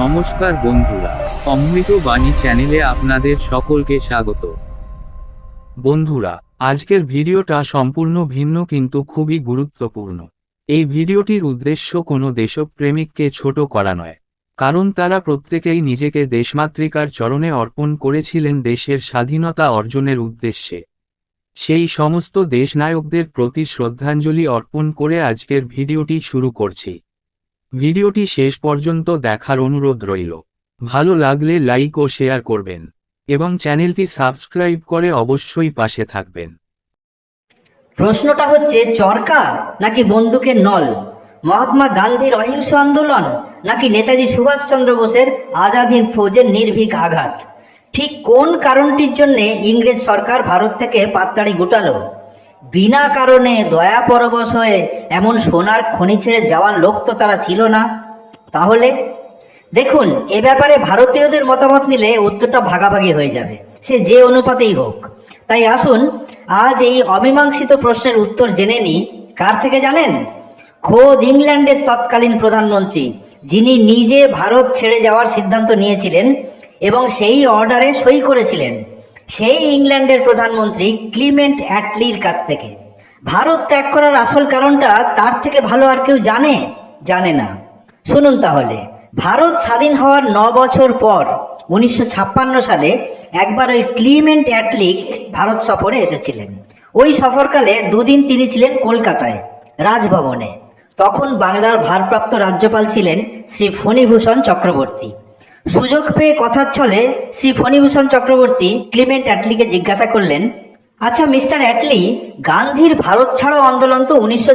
নমস্কার বন্ধুরা, অমৃত বাণী চ্যানেলে আপনাদের সকলকে স্বাগত। বন্ধুরা, আজকের ভিডিওটা সম্পূর্ণ ভিন্ন কিন্তু খুবই গুরুত্বপূর্ণ। এই ভিডিওটির উদ্দেশ্য কোনো দেশপ্রেমিককে ছোট করা নয়, কারণ তারা প্রত্যেকেই নিজেকে দেশমাতৃকার চরণে অর্পণ করেছিলেন দেশের স্বাধীনতা অর্জনের উদ্দেশ্যে। সেই সমস্ত দেশনায়কদের প্রতি শ্রদ্ধাঞ্জলি অর্পণ করে আজকের ভিডিওটি শুরু করছি। ভিডিওটি শেষ পর্যন্ত দেখার অনুরোধ রইল। ভালো লাগলে লাইক ও শেয়ার করবেন। এবং চ্যানেলটি সাবস্ক্রাইব করে অবশ্যই পাশে থাকবেন। প্রশ্নটা হচ্ছে, চরকা নাকি বন্দুকের নল? মহাত্মা গান্ধীর অহিংস আন্দোলন নাকি নেতাজি সুভাষচন্দ্র বোসের আজাদ হিন্দ ফৌজের নির্ভীক আঘাত? ঠিক কোন কারণটির জন্যে ইংরেজ সরকার ভারত থেকে পাত্তাড়ি গুটালো? বিনা কারণে দয়া পরবশ হয়ে এমন সোনার খনি ছেড়ে যাওয়ার লোক তো তারা ছিল না। তাহলে? দেখুন, এ ব্যাপারে ভারতীয়দের মতামত নিলে উত্তরটা ভাগাভাগি হয়ে যাবে। সে যে অনুপাতেই হোক। তাই আসুন, আজ এই অমীমাংসিত প্রশ্নের উত্তর জেনে নিই কার থেকে জানেন? খোদ ইংল্যান্ডের তৎকালীন প্রধানমন্ত্রী, যিনি নিজে ভারত ছেড়ে যাওয়ার সিদ্ধান্ত নিয়েছিলেন এবং সেই অর্ডারে সই করেছিলেন। সেই ইংল্যান্ডের প্রধানমন্ত্রী ক্লিমেন্ট অ্যাটলির কাছ থেকে। ভারত ত্যাগ করার আসল কারণটা তার থেকে ভালো আর কেউ জানে? জানে না। শুনুন তাহলে, ভারত স্বাধীন হওয়ার ন বছর পর উনিশশো ছাপ্পান্ন সালে একবার ওই ক্লিমেন্ট অ্যাটলিক ভারত সফরে এসেছিলেন। ওই সফরকালে দুদিন তিনি ছিলেন কলকাতায়, রাজভবনে। তখন বাংলার ভারপ্রাপ্ত রাজ্যপাল ছিলেন শ্রী ফণীভূষণ চক্রবর্তী। সুযোগ পেয়ে কথার ছলে শ্রী ফণীভূষণ চক্রবর্তী ক্লিমেন্ট অ্যাটলিকে জিজ্ঞাসা করলেন আচ্ছা মিস্টার অ্যাটলি, গান্ধীর ভারত ছাড়ো আন্দোলন তো উনিশশো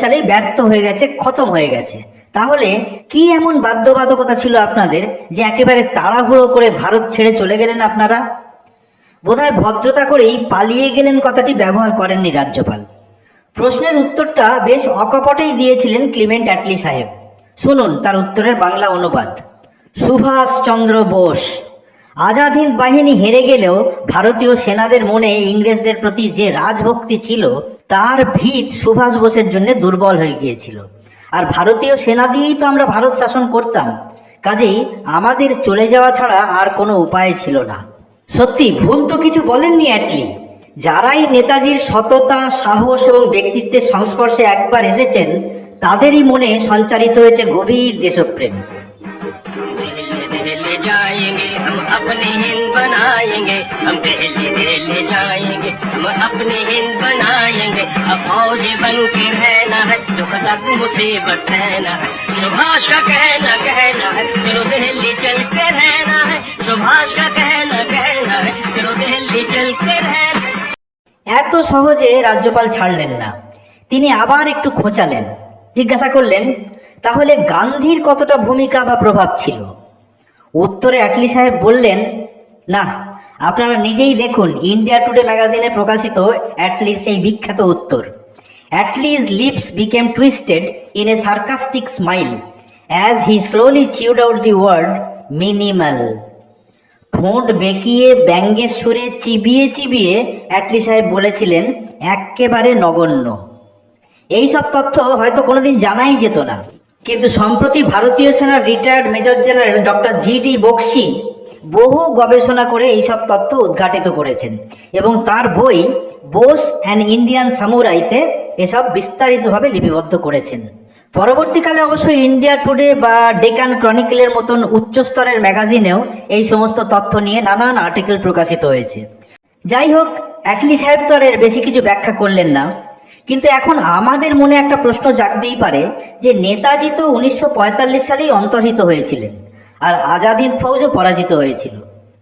সালেই ব্যর্থ হয়ে গেছে, খতম হয়ে গেছে। তাহলে কি এমন বাধ্যবাধকতা ছিল আপনাদের যে একেবারে তাড়াহুড়ো করে ভারত ছেড়ে চলে গেলেন আপনারা? বোধহয় ভদ্রতা করেই পালিয়ে গেলেন কথাটি ব্যবহার করেননি রাজ্যপাল। প্রশ্নের উত্তরটা বেশ অকপটেই দিয়েছিলেন ক্লিমেন্ট অ্যাটলি সাহেব। শুনুন তার উত্তরের বাংলা অনুবাদ। সুভাষচন্দ্র বোস। আজাদ হিন্দ বাহিনী হেরে গেলেও ভারতীয় সেনাদের মনে ইংরেজদের প্রতি যে রাজভক্তি ছিল, তার ভিত সুভাষ বোসের জন্য দুর্বল হয়ে গিয়েছিল। আর ভারতীয় সেনা দিয়েই তো আমরা ভারত শাসন করতাম। কাজেই আমাদের চলে যাওয়া ছাড়া আর কোনো উপায় ছিল না। সত্যি, ভুল তো কিছু বলেননি অ্যাটলি। যারাই নেতাজির সততা, সাহস এবং ব্যক্তিত্বের সংস্পর্শে একবার এসেছেন, তাদেরই মনে সঞ্চারিত হয়েছে গভীর দেশপ্রেম। जाएंगे हम अपनी हिंद बनाएंगे हम दिल्ली दिल्ली जाएंगे हम अपनी हिंद बनाएंगे अब फौजी बन के रहना है दुख दर्द मुसीबत रहना है सुभाष का कहना कहना है चलो दिल्ली चल के रहना है सुभाष का कहना कहना है चलो दिल्ली चल के रहना है এত সহজে রাজ্যপাল ছাড়লেন না তিনি আবার একটু খোঁচালেন জিজ্ঞাসা করলেন তাহলে গান্ধীর কতটা ভূমিকা বা প্রভাব ছিল উত্তরে অ্যাটলি সাহেব বললেন, না, আপনারা নিজেই দেখুন, ইন্ডিয়া টুডে ম্যাগাজিনে প্রকাশিত অ্যাটলির সেই বিখ্যাত উত্তর। Attlee's lips became twisted in a sarcastic smile as he slowly chewed out the word minimal ঠোঁট বেঁকিয়ে ব্যঙ্গের সুরে চিবিয়ে চিবিয়ে অ্যাটলি সাহেব বলেছিলেন এক্কেবারে নগণ্য। এই সব তথ্য হয়তো কোনোদিন জানাই যেত না। কিন্তু সম্প্রতি ভারতীয় সেনার retired major general doctor G D Bakshi বহু গবেষণা করে এই সব তথ্য উদ্ঘাটিত করেছেন এবং তার বই বোস অ্যান্ড ইন্ডিয়ান সামুরাইতে এসব বিস্তারিতভাবে লিপিবদ্ধ করেছেন। পরবর্তীকালে অবশ্য ইন্ডিয়া টুডে বা ডেকান ক্রনিকলের মতন উচ্চস্তরের ম্যাগাজিনেও এই সমস্ত তথ্য নিয়ে নানান আর্টিকেল প্রকাশিত হয়েছে। যাই হোক অ্যাটলি সাহেব তো আর বেশি কিছু ব্যাখ্যা করলেন না। কিন্তু এখন আমাদের মনে একটা প্রশ্ন জাগতেই পারে যে নেতাজি তো উনিশশো পঁয়তাল্লিশ সালেই অন্তর্হিত হয়েছিলেন আর আজাদ হিন্দ ফৌজও পরাজিত হয়েছিল।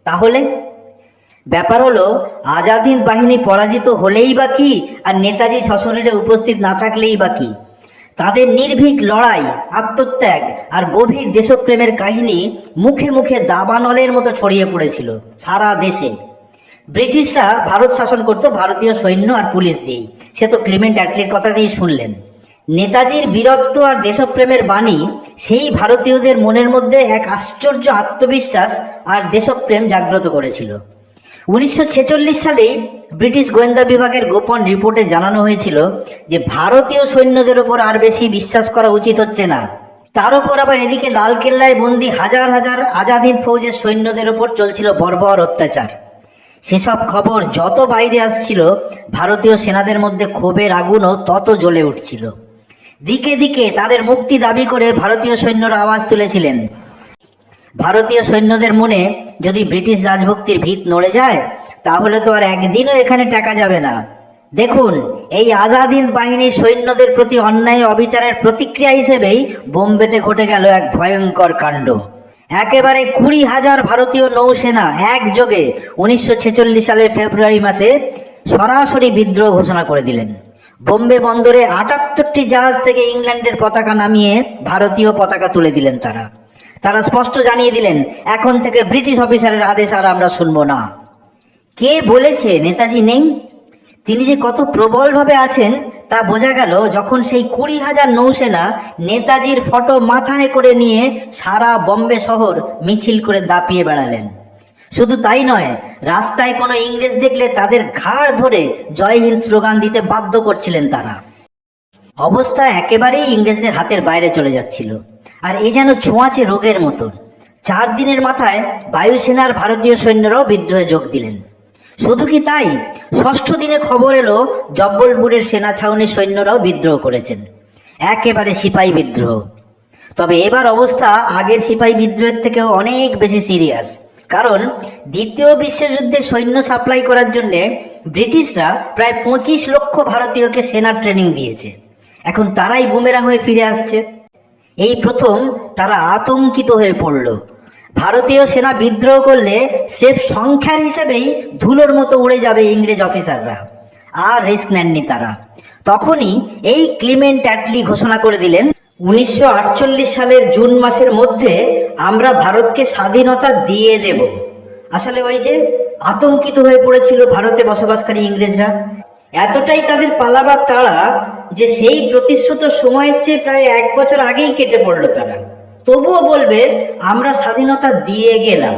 তাহলে? ব্যাপার হলো আজাদ হিন্দ বাহিনী পরাজিত হলেই বা কি আর নেতাজি সশরীরে উপস্থিত না থাকলেই বা কি? তাদের নির্ভীক লড়াই, আত্মত্যাগ আর গভীর দেশপ্রেমের কাহিনী মুখে মুখে দাবানলের মতো ছড়িয়ে পড়েছিল সারা দেশে। ব্রিটিশরা ভারত শাসন করত ভারতীয় সৈন্য আর পুলিশ দিয়েই। সে তো ক্লিমেন্ট অ্যাটলির কথাতেই শুনলেন। নেতাজির বীরত্ব আর দেশপ্রেমের বাণী, সেই ভারতীয়দের মনের মধ্যে এক আশ্চর্য আত্মবিশ্বাস আর দেশপ্রেম জাগ্রত করেছিল। উনিশশো ছেচল্লিশ সালেই ব্রিটিশ গোয়েন্দা বিভাগের গোপন রিপোর্টে জানানো হয়েছিল যে, ভারতীয় সৈন্যদের ওপর আর বেশি বিশ্বাস করা উচিত হচ্ছে না। তার উপর আবার এদিকে লাল কেল্লায় বন্দি হাজার হাজার আজাদ হিন্দ ফৌজের সৈন্যদের ওপর চলছিল বর্বর অত্যাচার। সেসব খবর যত বাইরে আসছিল, ভারতীয় সেনাদের মধ্যে ক্ষোভের আগুনও তত জ্বলে উঠছিল। দিকে দিকে তাদের মুক্তি দাবি করে ভারতীয় সৈন্যরা আওয়াজ তুলেছিলেন। ভারতীয় সৈন্যদের মনে যদি ব্রিটিশ রাজভক্তির ভিত নড়ে যায়, তাহলে তো আর একদিনও এখানে টাকা যাবে না। দেখুন, এই আজাদ হিন্দ বাহিনীর সৈন্যদের প্রতি অন্যায় অবিচারের প্রতিক্রিয়া হিসেবেই বোম্বেতে ঘটে গেল এক ভয়ঙ্কর কাণ্ড। একেবারে কুড়ি হাজার ভারতীয় নৌসেনা একযোগে উনিশশো ছেচল্লিশ সালের ফেব্রুয়ারি মাসে সরাসরি বিদ্রোহ ঘোষণা করে দিলেন। বোম্বে বন্দরে আটাত্তরটি জাহাজ থেকে ইংল্যান্ডের পতাকা নামিয়ে ভারতীয় পতাকা তুলে দিলেন তারা। তারা স্পষ্ট জানিয়ে দিলেন, এখন থেকে ব্রিটিশ অফিসারের আদেশ আর আমরা শুনব না। কে বলেছে? নেতাজি নেই। তিনি যে কত প্রবলভাবে আছেন তা বোঝা গেল যখন সেই কুড়ি হাজার নৌসেনা নেতাজির ফটো মাথায় করে নিয়ে সারা বম্বে শহর মিছিল করে দাপিয়ে বেড়ালেন। শুধু তাই নয়, রাস্তায় কোনো ইংরেজ দেখলে তাদের ঘাড় ধরে জয় হিন্দ স্লোগান দিতে বাধ্য করছিলেন তারা। অবস্থা একেবারেই ইংরেজদের হাতের বাইরে চলে যাচ্ছিল। আর এ যেন ছোঁয়াচে রোগের মতন চার দিনের মাথায় বায়ুসেনার ভারতীয় সৈন্যরাও বিদ্রোহে যোগ দিলেন। শুধু কি তাই? ষষ্ঠ দিনে খবর এলো, জব্বলপুরের সেনা ছাউনির সৈন্যরাও বিদ্রোহ করেছেন। একেবারে সিপাহী বিদ্রোহ। তবে এবার অবস্থা আগের সিপাহী বিদ্রোহের থেকেও অনেক বেশি সিরিয়াস। কারণ, দ্বিতীয় বিশ্বযুদ্ধে সৈন্য সাপ্লাই করার জন্য ব্রিটিশরা প্রায় পঁচিশ লক্ষ ভারতীয়কে সেনা ট্রেনিং দিয়েছে। এখন তারাই বুমেরাং হয়ে ফিরে আসছে। এই প্রথম তারা আতঙ্কিত হয়ে পড়ল। ভারতীয় সেনা বিদ্রোহ করলে সেফ সংখ্যার হিসেবেই ধুলোর মতো উড়ে যাবে ইংরেজ অফিসাররা। আর রিস্ক নেননি তারা। তখনই এই ক্লিমেন্ট অ্যাটলি ঘোষণা করে দিলেন, উনিশশো আটচল্লিশ সালের জুন মাসের মধ্যে আমরা ভারতকে স্বাধীনতা দিয়ে দেব। আসলে ওই যে আতঙ্কিত হয়ে পড়েছিল ভারতে বসবাসকারী ইংরেজরা। এতটাই তাদের পালাবার তাড়া যে সেই প্রতিশ্রুত সময়ের চেয়ে প্রায় এক বছর আগেই কেটে পড়ল তারা। তবুও বলবে, আমরা স্বাধীনতা দিয়ে গেলাম।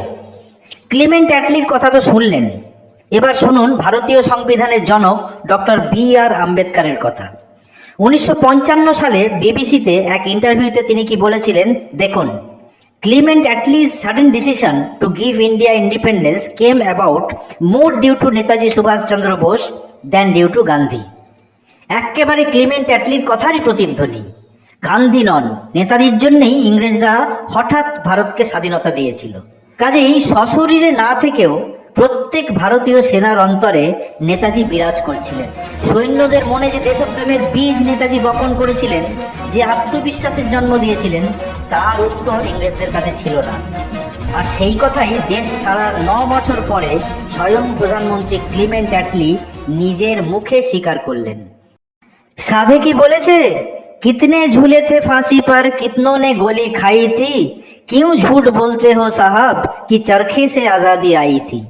ক্লিমেন্ট অ্যাটলির কথা তো শুনলেন। এবার শুনুন ভারতীয় সংবিধানের জনক ডক্টর বি আর আম্বেদকারের কথা। উনিশশো পঞ্চান্ন সালে বিবিসিতে এক ইন্টারভিউতে তিনি কি বলেছিলেন? দেখুন, Clement Attlee's sudden decision to give India independence came about more due to Netaji Subhas Chandra Bose than due to Gandhi. একেবারে ক্লিমেন্ট অ্যাটলির কথারই প্রতিধ্বনি। গান্ধী নন। নেতাজির জন্যেই ইংরেজরা হঠাৎ ভারতকে স্বাধীনতা দিয়েছিল। কাজেই সশরীরে না থেকেও প্রত্যেক ভারতীয় সেনার অন্তরে নেতাজি বিরাজ করছিলেন। সৈন্যদের মনে যে দেশপ্রেমের বীজ নেতাজি বপন করেছিলেন, যে আত্মবিশ্বাসের জন্ম দিয়েছিলেন, তার উত্তর ইংরেজদের কাছে ছিল না। আর সেই কথাই দেশ ছাড়ার ন বছর পরে স্বয়ং প্রধানমন্ত্রী ক্লিমেন্ট অ্যাটলি নিজের মুখে স্বীকার করলেন। সাধে কি বলেছে? कितने झूले थे फांसी पर, कितनों ने गोली खाई थी? क्यों झूठ बोलते हो साहब कि चरखे से आज़ादी आई थी?